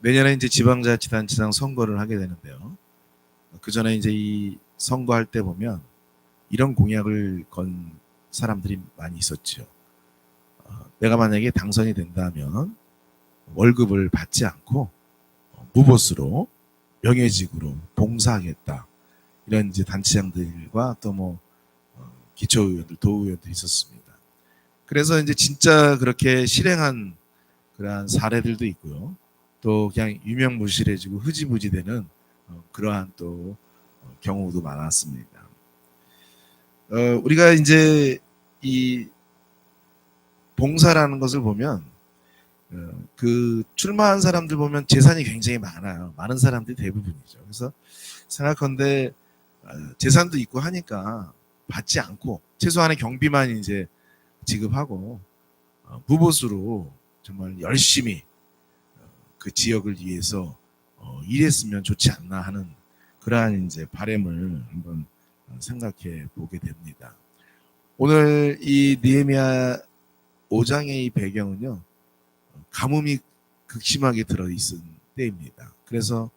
내년에 이제 지방자치단체장 선거를 하게 되는데요. 그 전에 이제 이 선거할 때 보면 이런 공약을 건 사람들이 많이 있었죠. 어, 내가 만약에 당선이 된다면 월급을 받지 않고 어, 무보수로 명예직으로 봉사하겠다. 이런 이제 단체장들과 또 뭐 기초의원들, 도의원들이 있었습니다. 그래서 이제 진짜 그렇게 실행한 그러한 사례들도 있고요. 또 그냥 유명무실해지고 흐지부지 되는 어, 그러한 또 어, 경우도 많았습니다. 어, 우리가 이제 이 봉사라는 것을 보면 어, 그 출마한 사람들 보면 재산이 굉장히 많아요. 많은 사람들이 대부분이죠. 그래서 생각컨대 어, 재산도 있고 하니까 받지 않고 최소한의 경비만 이제 지급하고 어, 무보수로 정말 열심히 어, 그 지역을 위해서 어, 일했으면 좋지 않나 하는 그러한 이제 바램을 한번 어, 생각해 보게 됩니다. 오늘 이 니에미아 5장의 이 배경은요 어, 가뭄이 극심하게 들어 있은 때입니다. 그래서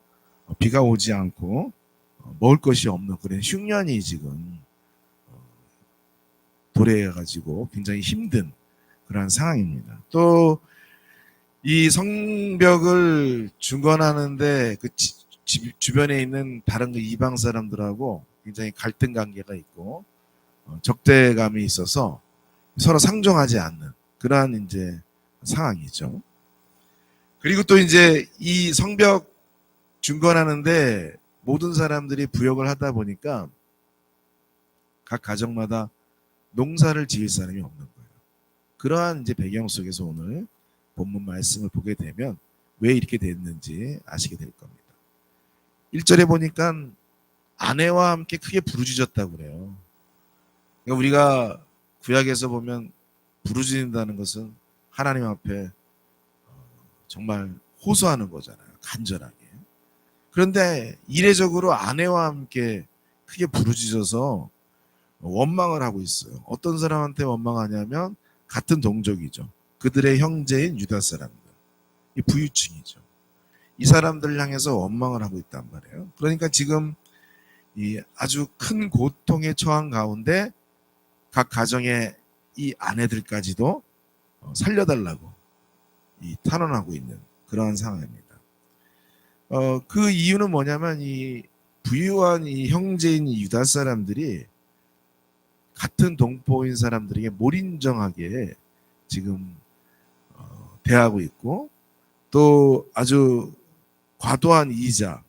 어, 비가 오지 않고 어, 먹을 것이 없는 그런 흉년이 지금 어, 도래해가지고 굉장히 힘든 그러한 상황입니다. 또 이 성벽을 중건하는데 그 지- 지- 주변에 있는 다른 그 이방 사람들하고 굉장히 갈등 관계가 있고 어, 적대감이 있어서 서로 상종하지 않는 그러한 이제 상황이죠. 그리고 또 이제 이 성벽 중건하는데 모든 사람들이 부역을 하다 보니까 각 가정마다 농사를 지을 사람이 없는 거예요. 그러한 이제 배경 속에서 오늘 본문 말씀을 보게 되면 왜 이렇게 됐는지 아시게 될 겁니다. 1절에 보니까 아내와 함께 크게 부르짖었다고 그래요. 그러니까 우리가 구약에서 보면 부르짖는다는 것은 하나님 앞에 어, 정말 호소하는 거잖아요. 간절하게. 그런데 이례적으로 아내와 함께 크게 부르짖어서 원망을 하고 있어요. 어떤 사람한테 원망하냐면 같은 동족이죠. 그들의 형제인 유다 사람들. 이 부유층이죠. 이 사람들을 향해서 원망을 하고 있단 말이에요. 그러니까 지금 이 아주 큰 고통에 처한 가운데 각 가정의 이 아내들까지도 어, 살려달라고 이 탄원하고 있는 그러한 상황입니다. 어, 그 이유는 뭐냐면 이 부유한 이 형제인 이 유다 사람들이 같은 동포인 사람들에게 몰인정하게 지금 어, 대하고 있고 또 아주 과도한 이자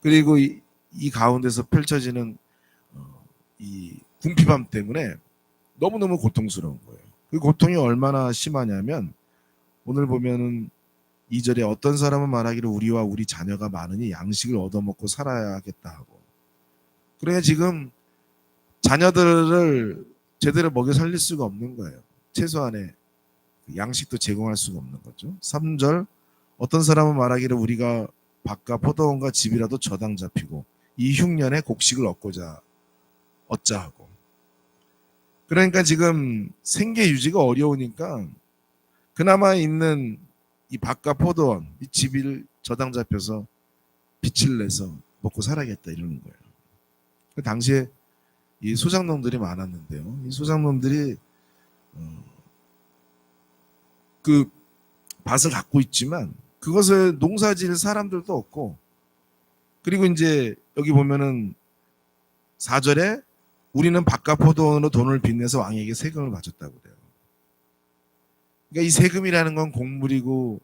그리고 이, 이 가운데서 펼쳐지는 어, 이 궁핍함 때문에 너무너무 고통스러운 거예요. 그 고통이 얼마나 심하냐면 오늘 보면은 이절에 어떤 사람은 말하기를 우리와 우리 자녀가 많으니 양식을 얻어먹고 살아야겠다 하고 그래 지금 자녀들을 제대로 먹여 살릴 수가 없는 거예요. 최소한의 그 양식도 제공할 수가 없는 거죠. 3절 어떤 사람은 말하기를 우리가 밭과 포도원과 집이라도 저당 잡히고 이 흉년에 곡식을 얻고자 얻자 하고 그러니까 지금 생계 유지가 어려우니까 그나마 있는 이 밭과 포도원 이 집을 저당 잡혀서 빚을 내서 먹고 살아야겠다 이러는 거예요. 그 당시에 이 소장농들이 많았는데요. 이 소장농들이 어, 그 밭을 갖고 있지만 그것을 농사지을 사람들도 없고 그리고 이제 여기 보면은 4절에 우리는 밭과 포도원으로 돈을 빚내서 왕에게 세금을 바쳤다고 그래요. 그러니까 이 세금이라는 건 곡물이고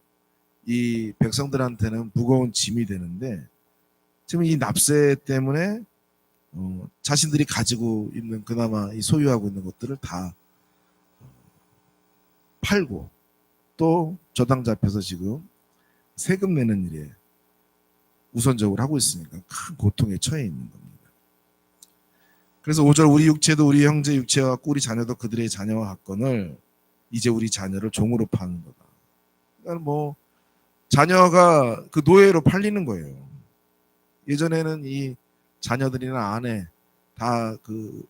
이 백성들한테는 무거운 짐이 되는데 지금 이 납세 때문에 어, 자신들이 가지고 있는 그나마 이 소유하고 있는 것들을 다 어, 팔고 또 저당 잡혀서 지금 세금 내는 일에 우선적으로 하고 있으니까 큰 고통에 처해 있는 겁니다. 그래서 5절 우리 육체도 우리 형제 육체와 같고 자녀도 그들의 자녀와 같건을 이제 우리 자녀를 종으로 파는 거다. 그러니까 뭐 자녀가 그 노예로 팔리는 거예요. 예전에는 이 자녀들이나 아내 다 그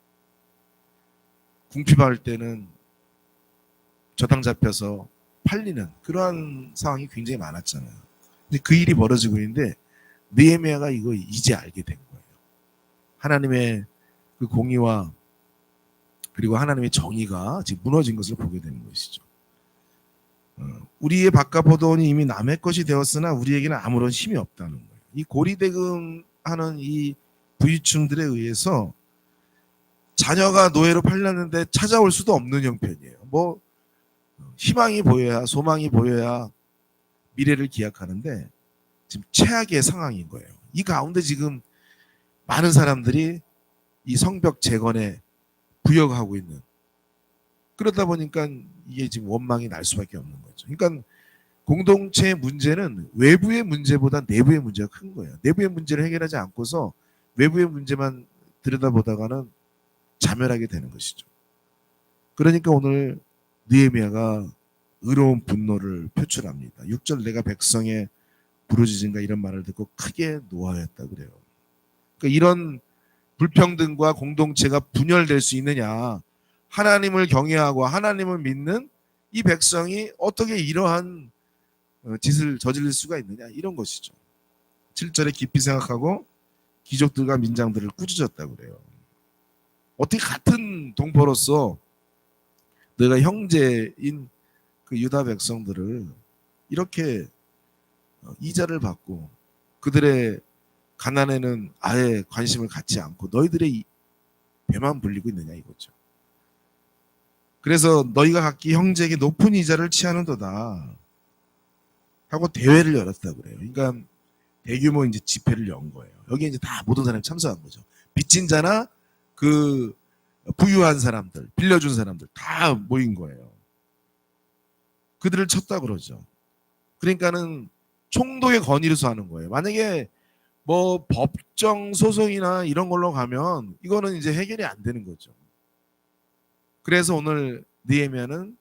궁핍할 때는 저당 잡혀서 팔리는 그러한 상황이 굉장히 많았잖아요. 근데 그 일이 벌어지고 있는데 느헤미야가 이거 이제 알게 된 거예요. 하나님의 그 공의와 그리고 하나님의 정의가 지금 무너진 것을 보게 되는 것이죠. 어, 우리의 바깥 보도원이 이미 남의 것이 되었으나 우리에게는 아무런 힘이 없다는 거예요. 이 고리대금하는 이 부유층들에 의해서 자녀가 노예로 팔렸는데 찾아올 수도 없는 형편이에요. 뭐 희망이 보여야 소망이 보여야 미래를 기약하는데 지금 최악의 상황인 거예요. 이 가운데 지금 많은 사람들이 이 성벽 재건에 부역하고 있는 그러다 보니까 이게 지금 원망이 날 수밖에 없는 거죠. 그러니까 공동체의 문제는 외부의 문제보다 내부의 문제가 큰 거예요. 내부의 문제를 해결하지 않고서 외부의 문제만 들여다보다가는 자멸하게 되는 것이죠. 그러니까 오늘 느헤미야가 의로운 분노를 표출합니다. 6절 내가 백성의 부르짖은가 이런 말을 듣고 크게 노하였다 그래요. 그러니까 이런 불평등과 공동체가 분열될 수 있느냐? 하나님을 경외하고 하나님을 믿는 이 백성이 어떻게 이러한 어, 짓을 저지를 수가 있느냐? 이런 것이죠. 7절에 깊이 생각하고 귀족들과 민장들을 꾸짖었다 그래요. 어떻게 같은 동포로서 내가 형제인 그 유다 백성들을 이렇게 어, 이자를 받고 그들의 가난에는 아예 관심을 갖지 않고 너희들의 이- 배만 불리고 있느냐 이거죠. 그래서 너희가 각기 형제에게 높은 이자를 취하는도다 하고 대회를 열었다 그래요. 그러니까 대규모 이제 집회를 연 거예요. 여기 이제 다 모든 사람이 참석한 거죠. 빚진 자나 그 부유한 사람들, 빌려준 사람들 다 모인 거예요. 그들을 쳤다 그러죠. 그러니까는 총독의 건의로서 하는 거예요. 만약에 뭐 법정 소송이나 이런 걸로 가면 이거는 이제 해결이 안 되는 거죠. 그래서 오늘 느헤미야는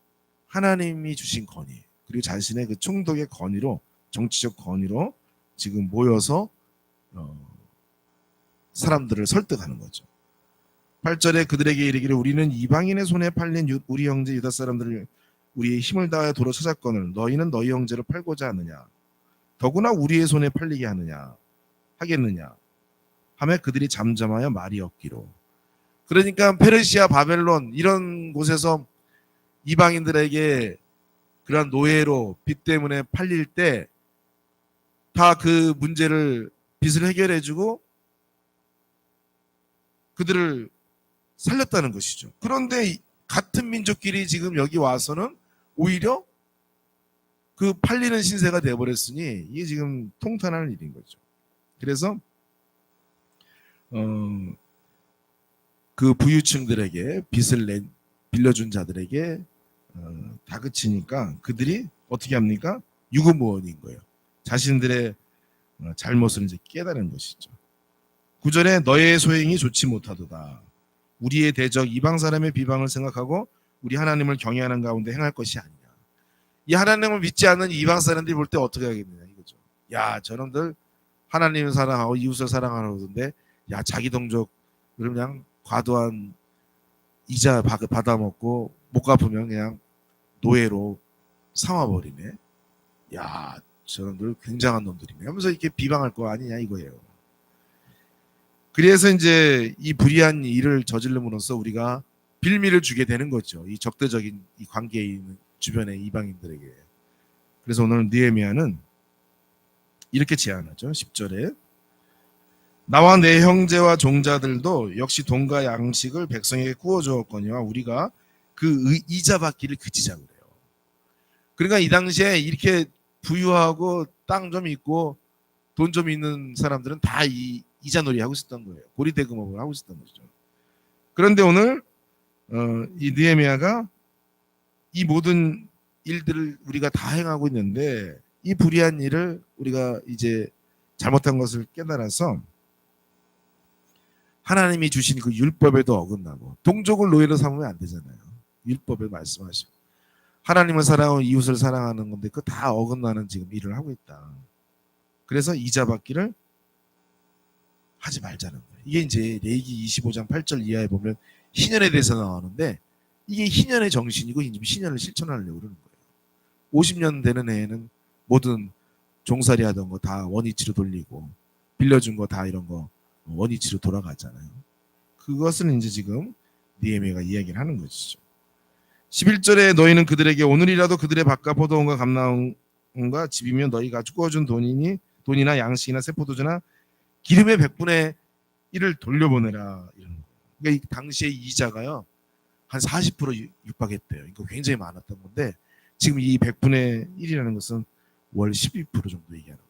하나님이 주신 건의 그리고 자신의 그 총독의 건의로 정치적 건의로 지금 모여서 어, 사람들을 설득하는 거죠. 8절에 그들에게 이르기를 우리는 이방인의 손에 팔린 유- 우리 형제 유다 사람들을 우리의 힘을 다하여 도로 찾았거늘 너희는 너희 형제를 팔고자 하느냐? 더구나 우리의 손에 팔리게 하느냐? 하겠느냐? 하며 그들이 잠잠하여 말이 없기로. 그러니까 페르시아 바벨론 이런 곳에서 이방인들에게 그러한 노예로 빚 때문에 팔릴 때 다 그 문제를 빚을 해결해 주고 그들을 살렸다는 것이죠. 그런데 이- 같은 민족끼리 지금 여기 와서는 오히려 그 팔리는 신세가 돼버렸으니 이게 지금 통탄하는 일인 거죠. 그래서 어, 그 부유층들에게 빚을 내 빌려준 자들에게 어, 다그치니까 그들이 어떻게 합니까? 유구무원인 거예요. 자신들의 어, 잘못을 이제 깨달은 것이죠. 구절에 너의 소행이 좋지 못하도다. 우리의 대적 이방 사람의 비방을 생각하고 우리 하나님을 경외하는 가운데 행할 것이 아니냐. 이 하나님을 믿지 않는 이방 사람들이 볼 때 어떻게 하겠느냐 이거죠. 야 저놈들 하나님을 사랑하고 이웃을 사랑하는데 야 자기 동족을 그냥 과도한 이자 받- 받아 먹고 못 갚으면 그냥 노예로 삼아버리네. 야 저놈들 굉장한 놈들이네 하면서 이렇게 비방할 거 아니냐 이거예요. 그래서 이제 이 불의한 일을 저질름으로써 우리가 빌미를 주게 되는 거죠. 이 적대적인 이 관계에 있는 주변의 이방인들에게. 그래서 오늘 느헤미야는 이렇게 제안하죠. 10절에 나와 내 형제와 종자들도 역시 돈과 양식을 백성에게 구워 주었거니와 우리가 그 의- 이자 받기를 그치자 그래요. 그러니까 이 당시에 이렇게 부유하고 땅 좀 있고 돈 좀 있는 사람들은 다 이 이자놀이 하고 있었던 거예요. 고리대금업을 하고 있었던 거죠. 그런데 오늘 어, 이 느헤미야가 이 모든 일들을 우리가 다 행하고 있는데 이 불의한 일을 우리가 이제 잘못한 것을 깨달아서 하나님이 주신 그 율법에도 어긋나고 동족을 노예로 삼으면 안 되잖아요. 율법에 말씀하시고 하나님을 사랑하고 이웃을 사랑하는 건데 그 다 어긋나는 지금 일을 하고 있다. 그래서 이자 받기를 하지 말자는 거예요. 이게 이제 레기 25장 8절 이하에 보면 희년에 대해서 나오는데 이게 희년의 정신이고 희년을 실천하려고 그러는 거예요. 50년 되는 해에는 모든 종살이 하던 거 다 원위치로 돌리고 빌려준 거 다 이런 거 원위치로 돌아가잖아요. 그것을 이제 지금 니에미가 이야기를 하는 것이죠. 11절에 너희는 그들에게 오늘이라도 그들의 밭과 포도원과 감나원과 집이며 너희가 주어준 돈이니 돈이나 양식이나 세포도주나 기름의 100분의 1을 돌려보내라 거예요. 그러니까 이 당시에 이자가요 한 40% 육박했대요. 이거 굉장히 많았던 건데 지금 이 100분의 1이라는 것은 월 12% 정도 얘기하는 거예요.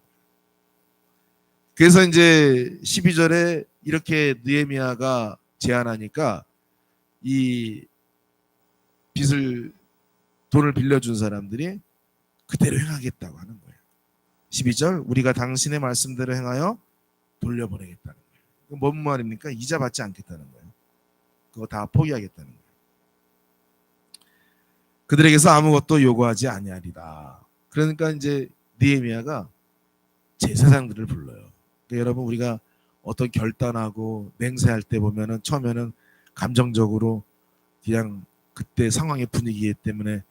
그래서 이제 12절에 이렇게 느헤미야가 제안하니까 이 빚을 돈을 빌려준 사람들이 그대로 행하겠다고 하는 거예요. 12절 우리가 당신의 말씀대로 행하여 돌려보내겠다는 거예요. 그뭔 말입니까? 이자 받지 않겠다는 거예요. 그거 다 포기하겠다는 거예요. 그들에게서 아무것도 요구하지 아니하리라. 그러니까 이제 니에미아가 제사장들을 불러요. 그러니까 여러분 우리가 어떤 결단하고 맹세할 때 보면은 처음에는 감정적으로 그냥 그때 상황의 분위기 때문에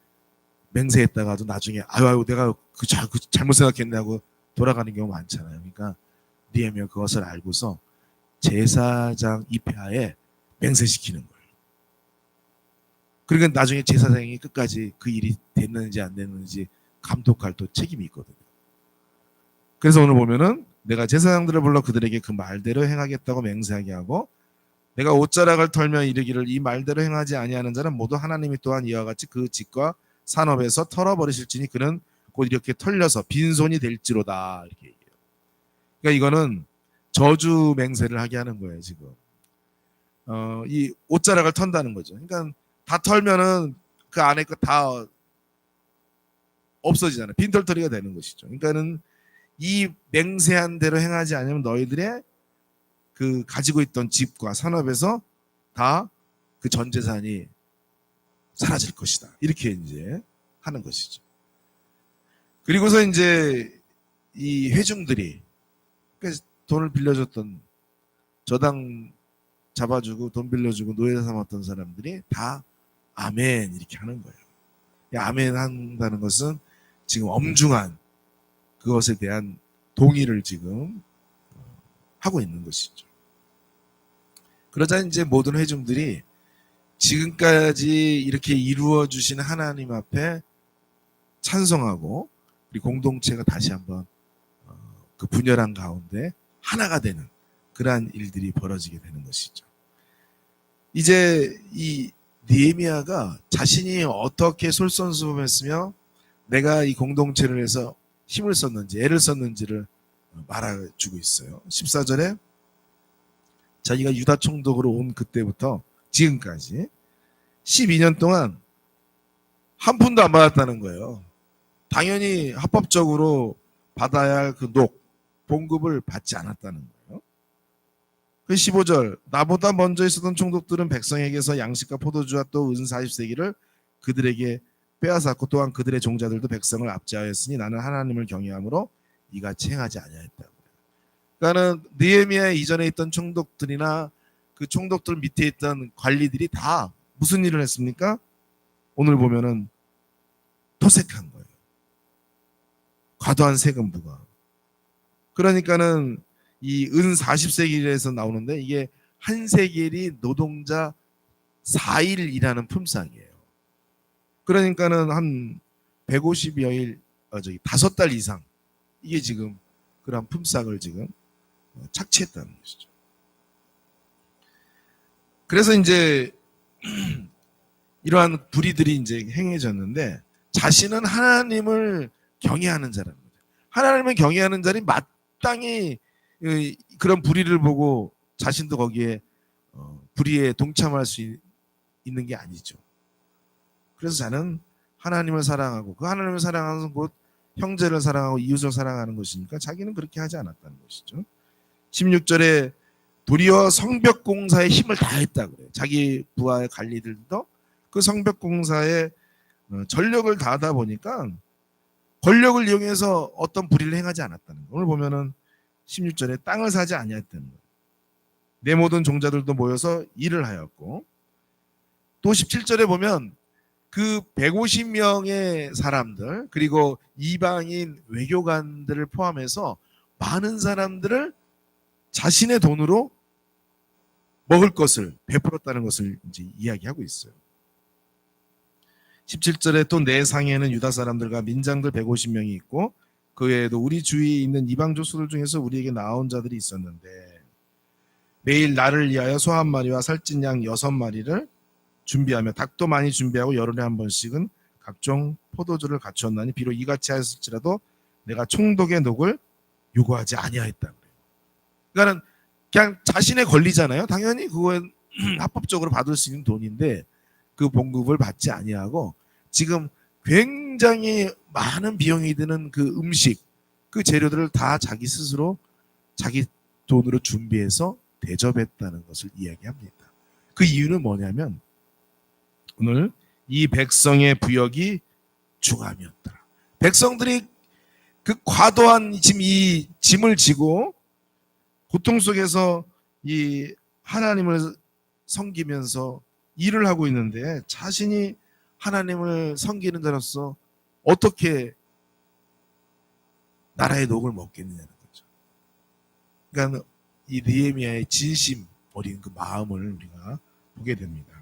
맹세했다가도 나중에 아유 아유 내가 그, 자, 그 잘못 생각했네 하고 돌아가는 경우 많잖아요. 그러니까 니에미아 그것을 알고서 제사장 입회하에 맹세시키는 거예요. 그러니까 나중에 제사장이 끝까지 그 일이 됐는지 안 됐는지 감독할 또 책임이 있거든요. 그래서 오늘 보면은 내가 제사장들을 불러 그들에게 그 말대로 행하겠다고 맹세하게 하고 내가 옷자락을 털며 이르기를 이 말대로 행하지 아니하는 자는 모두 하나님이 또한 이와 같이 그 집과 산업에서 털어버리실지니 그는 곧 이렇게 털려서 빈손이 될지로다 이렇게. 그러니까 이거는 저주 맹세를 하게 하는 거예요 지금. 어, 이 옷자락을 턴다는 거죠. 그러니까 다 털면은 그 안에 거 다 없어지잖아요. 빈털터리가 되는 것이죠. 그러니까는 이 맹세한 대로 행하지 않으면 너희들의 그 가지고 있던 집과 산업에서 다 그 전 재산이 사라질 것이다. 이렇게 이제 하는 것이죠. 그리고서 이제 이 회중들이 그러니까 돈을 빌려줬던 저당 잡아주고 돈 빌려주고 노예 삼았던 사람들이 다 아멘 이렇게 하는 거예요. 이 아멘 한다는 것은 지금 엄중한 그것에 대한 동의를 지금 하고 있는 것이죠. 그러자 이제 모든 회중들이 지금까지 이렇게 이루어 주신 하나님 앞에 찬송하고 우리 공동체가 다시 한번 어, 그 분열한 가운데 하나가 되는 그러한 일들이 벌어지게 되는 것이죠. 이제 이 니에미아가 자신이 어떻게 솔선수범했으며 내가 이 공동체를 해서 힘을 썼는지 애를 썼는지를 말해주고 있어요. 14절에 자기가 유다 총독으로 온 그때부터 지금까지 12년 동안 한 푼도 안 받았다는 거예요. 당연히 합법적으로 받아야 할 그 녹, 봉급을 받지 않았다는 거예요. 그 15절 나보다 먼저 있었던 총독들은 백성에게서 양식과 포도주와 또 은 40세기를 그들에게 빼앗았고 또한 그들의 종자들도 백성을 압제하였으니 나는 하나님을 경외함으로 이같이 행하지 아니하였다고. 그러니까는 느헤미야 이전에 있던 총독들이나 그 총독들 밑에 있던 관리들이 다 무슨 일을 했습니까? 오늘 보면은 토색한 거예요. 과도한 세금 부과. 그러니까는 이 은 40세기에서 나오는데 이게 한 세겔이 노동자 4일 일하는 품삯이에요. 그러니까는 한 150여일 어 저기 다섯 달 이상 이게 지금 그런 품삯을 지금 착취했다는 것이죠. 그래서 이제 이러한 불의들이 이제 행해졌는데 자신은 하나님을 경외하는 자랍니다. 하나님을 경외하는 자리 이- 그런 불의를 보고 자신도 거기에 어, 불의에 동참할 수 있- 있는 게 아니죠. 그래서 자는 하나님을 사랑하고 그 하나님을 사랑하는 곧 형제를 사랑하고 이웃을 사랑하는 것이니까 자기는 그렇게 하지 않았다는 것이죠. 16절에 도리어 성벽 공사에 힘을 다했다 그래요. 자기 부하의 관리들도 그 성벽 공사에 어, 전력을 다하다 보니까 권력을 이용해서 어떤 불의를 행하지 않았다는 거예요. 오늘 보면은 16절에 땅을 사지 아니했다는 거예요. 내 모든 종자들도 모여서 일을 하였고 또 17절에 보면 그 150명의 사람들 그리고 이방인 외교관들을 포함해서 많은 사람들을 자신의 돈으로 먹을 것을 베풀었다는 것을 이제 이야기하고 있어요. 17절에 또 내 상에는 유다 사람들과 민장들 150명이 있고 그 외에도 우리 주위에 있는 이방 족속들 중에서 우리에게 나온 자들이 있었는데 매일 나를 위하여 소 한 마리와 살찐 양 여섯 마리를 준비하며 닭도 많이 준비하고 열흘에 한 번씩은 각종 포도주를 갖추었나니 비록 이같이 하였을지라도 내가 총독의 녹을 요구하지 아니하였다 그래요. 그러니까는 그냥 자신의 권리잖아요. 당연히 그건 합법적으로 받을 수 있는 돈인데 그 봉급을 받지 아니하고 지금 굉장히 많은 비용이 드는 그 음식 그 재료들을 다 자기 스스로 자기 돈으로 준비해서 대접했다는 것을 이야기합니다. 그 이유는 뭐냐면 오늘 이 백성의 부역이 중함이었더라. 백성들이 그 과도한 지금 이 짐을 지고 고통 속에서 이 하나님을 섬기면서 일을 하고 있는데 자신이 하나님을 섬기는 자로서 어떻게 나라의 녹을 먹겠느냐는 거죠. 그러니까 이 느헤미야의 진심 어린 그 마음을 우리가 보게 됩니다.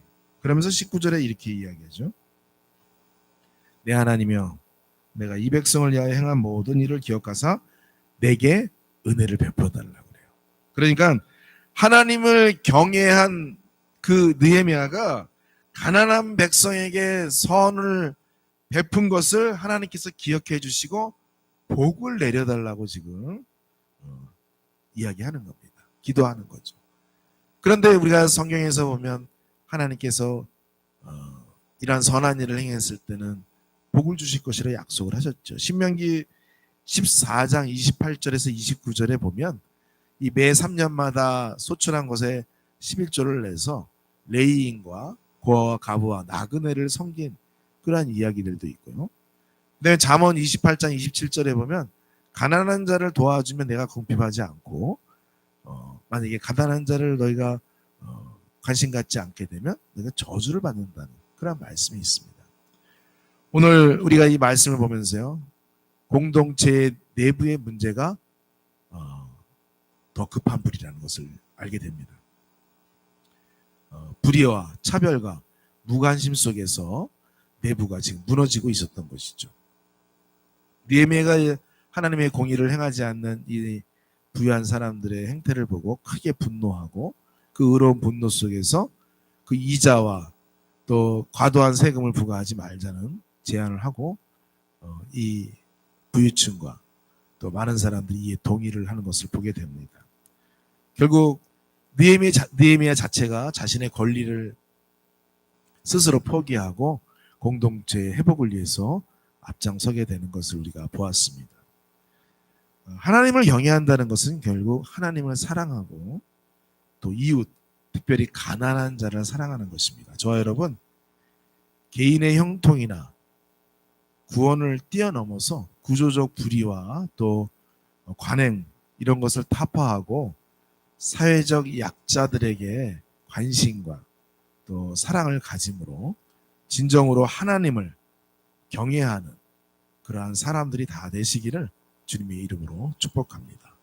그러면서 19절에 이렇게 이야기하죠. 내 하나님이여 내가 이 백성을 위하여 행한 모든 일을 기억하사 내게 은혜를 베풀어 달라고 그래요. 그러니까 하나님을 경외한 그 느헤미야가 가난한 백성에게 선을 베푼 것을 하나님께서 기억해 주시고 복을 내려달라고 지금 어, 이야기하는 겁니다. 기도하는 거죠. 그런데 우리가 성경에서 보면 하나님께서 어, 이러한 선한 일을 행했을 때는 복을 주실 것이라 약속을 하셨죠. 신명기 14장 28절에서 29절에 보면 이 매 3년마다 소출한 것에 11조를 내서 레이인과 고아와 가부와 나그네를 섬긴 그러한 이야기들도 있고요. 그다음에 잠언 28장 27절에 보면 가난한 자를 도와주면 내가 궁핍하지 않고 어, 만약에 가난한 자를 너희가 어, 관심 갖지 않게 되면 내가 저주를 받는다는 그런 말씀이 있습니다. 오늘 우리가 이 말씀을 보면서요 공동체 내부의 문제가 어, 더 급한 불이라는 것을 알게 됩니다. 어, 불의와 차별과 무관심 속에서 내부가 지금 무너지고 있었던 것이죠. 니에미가 하나님의 공의를 행하지 않는 이 부유한 사람들의 행태를 보고 크게 분노하고 그 의로운 분노 속에서 그 이자와 또 과도한 세금을 부과하지 말자는 제안을 하고 어, 이 부유층과 또 많은 사람들이 이에 동의를 하는 것을 보게 됩니다. 결국 자, 느헤미야 자체가 자신의 권리를 스스로 포기하고 공동체의 회복을 위해서 앞장서게 되는 것을 우리가 보았습니다. 어, 하나님을 경외한다는 것은 결국 하나님을 사랑하고 또 이웃, 특별히 가난한 자를 사랑하는 것입니다. 저와 여러분, 개인의 형통이나 구원을 뛰어넘어서 구조적 불의와 또 관행 이런 것을 타파하고 사회적 약자들에게 관심과 또 사랑을 가짐으로 진정으로 하나님을 경외하는 그러한 사람들이 다 되시기를 주님의 이름으로 축복합니다.